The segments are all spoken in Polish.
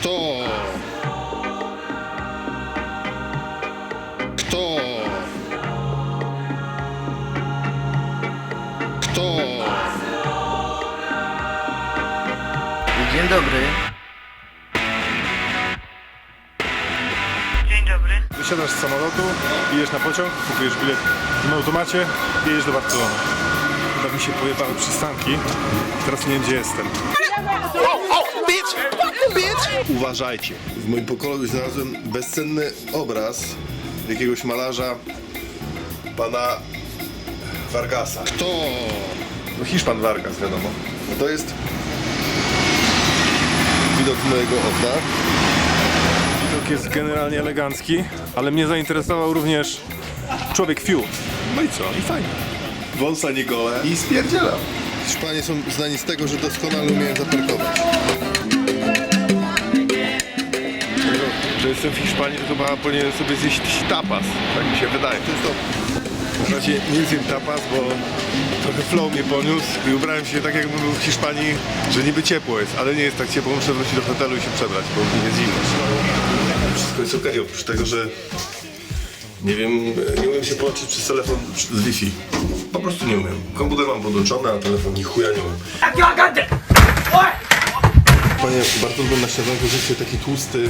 Kto? Kto? Kto? Dzień dobry. Dzień dobry. Wysiadasz z samolotu, idziesz na pociąg, kupujesz bilet w automacie i jedziesz do Barcelony. Tak mi się pojebały przystanki, teraz nie wiem gdzie jestem. Uważajcie. W moim pokoju znalazłem bezcenny obraz jakiegoś malarza pana Vargasa. Kto? No Hiszpan Vargas, wiadomo. No to jest widok mojego okna. Widok jest generalnie elegancki, ale mnie zainteresował również człowiek Fiu. No i co? I fajnie. Wąsa Nicole i spierdzielam. Hiszpanie są znani z tego, że doskonale umieją zaparkować. Że jestem w Hiszpanii, to chyba powinienem sobie zjeść tapas. Tak mi się wydaje. To jest to. W razie nie zjem tapas, bo trochę flow mnie poniósł i ubrałem się tak jakbym był w Hiszpanii, że niby ciepło jest, ale nie jest tak ciepło, muszę wrócić do hotelu i się przebrać, bo mi jest zimno. Wszystko jest okej, oprócz tego, że nie wiem, nie umiem się połączyć przez telefon z Wi-Fi. Po prostu nie umiem. Komputer mam podłączony, a telefon ni chuja nie umiem. Panie, bardzo lubię na zjeść sobie taki tłusty,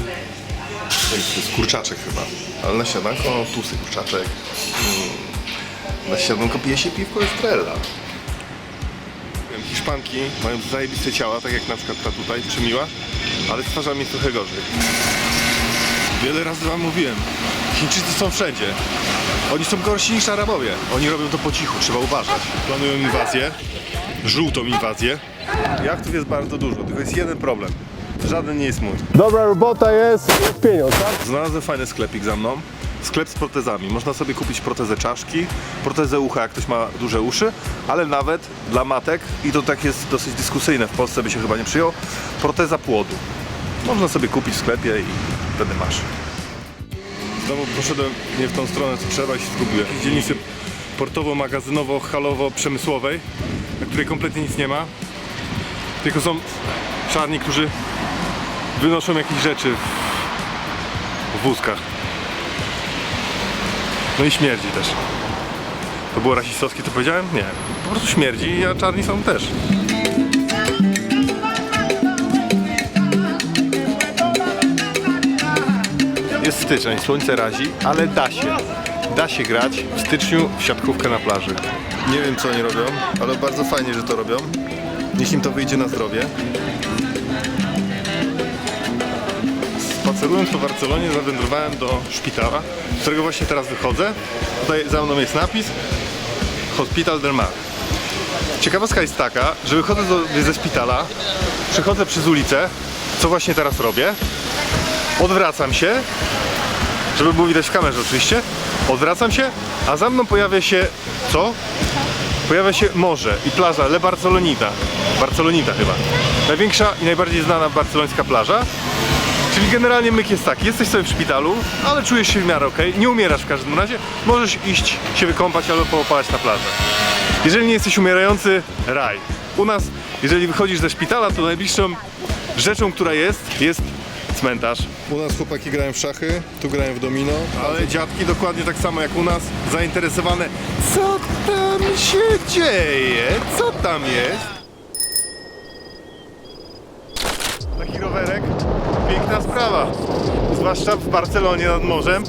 to jest kurczaczek chyba, ale na śniadanko no, tłusty kurczaczek. Mm. Na śniadanko pije się piwko Estrella. Hiszpanki mają zajebiste ciała, tak jak na przykład ta tutaj, przymiła, ale z twarzami jest trochę gorzej. Wiele razy wam mówiłem, Chińczycy są wszędzie. Oni są gorsi niż Arabowie. Oni robią to po cichu, trzeba uważać. Planują inwazję, żółtą inwazję. Jachtów jest bardzo dużo, tylko jest jeden problem. Żaden nie jest mój. Dobra robota jest, pieniądz, tak? Znalazłem fajny sklepik za mną. Sklep z protezami. Można sobie kupić protezę czaszki, protezę ucha, jak ktoś ma duże uszy, ale nawet dla matek, i to tak jest dosyć dyskusyjne, w Polsce by się chyba nie przyjął, proteza płodu. Można sobie kupić w sklepie i wtedy masz. Znowu poszedłem nie w tą stronę, co trzeba i się zgubiłem. W dzielnicy portowo-magazynowo-halowo-przemysłowej, na której kompletnie nic nie ma. Tylko są czarni, którzy wynoszą jakieś rzeczy w, wózkach. No i śmierdzi też. To było rasistowskie, to powiedziałem? Nie. Po prostu śmierdzi, a czarni są też. Jest styczeń, słońce razi, ale da się. Da się grać w styczniu w siatkówkę na plaży. Nie wiem co oni robią, ale bardzo fajnie, że to robią. Niech im to wyjdzie na zdrowie. Spacerując po Barcelonie zawędrowałem do szpitala, z którego właśnie teraz wychodzę. Tutaj za mną jest napis Hospital del Mar. Ciekawostka jest taka, że wychodzę do, ze szpitala, przechodzę przez ulicę, co właśnie teraz robię, odwracam się, żeby było widać w kamerze oczywiście, odwracam się, a za mną pojawia się co? Pojawia się morze i plaża Le Barcelonita. Barcelonita chyba. Największa i najbardziej znana barcelońska plaża. Czyli generalnie myk jest taki, jesteś sobie w szpitalu, ale czujesz się w miarę okej, nie umierasz w każdym razie, możesz iść się wykąpać albo połapać na plażę. Jeżeli nie jesteś umierający, raj. U nas, jeżeli wychodzisz ze szpitala, to najbliższą rzeczą, która jest, jest cmentarz. U nas chłopaki grają w szachy, tu grają w domino. Ale dziadki dokładnie tak samo jak u nas, zainteresowane, co tam się dzieje, co tam jest. Taki rowerek, sprawa, zwłaszcza w Barcelonie nad morzem,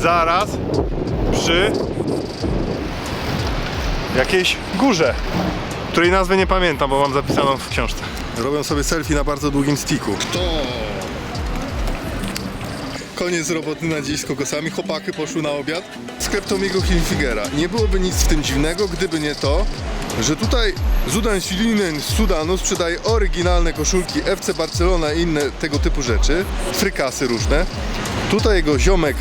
zaraz przy jakiejś górze, której nazwy nie pamiętam, bo mam zapisaną w książce. Robią sobie selfie na bardzo długim sticku. Kto? Koniec roboty na dziś z kokosami. Chłopaki poszły na obiad. Sklep Tomiego Hilfigera. Nie byłoby nic w tym dziwnego, gdyby nie to, że tutaj Zudan Silinen z Sudanu sprzedaje oryginalne koszulki FC Barcelona i inne tego typu rzeczy. Frykasy różne. Tutaj jego ziomek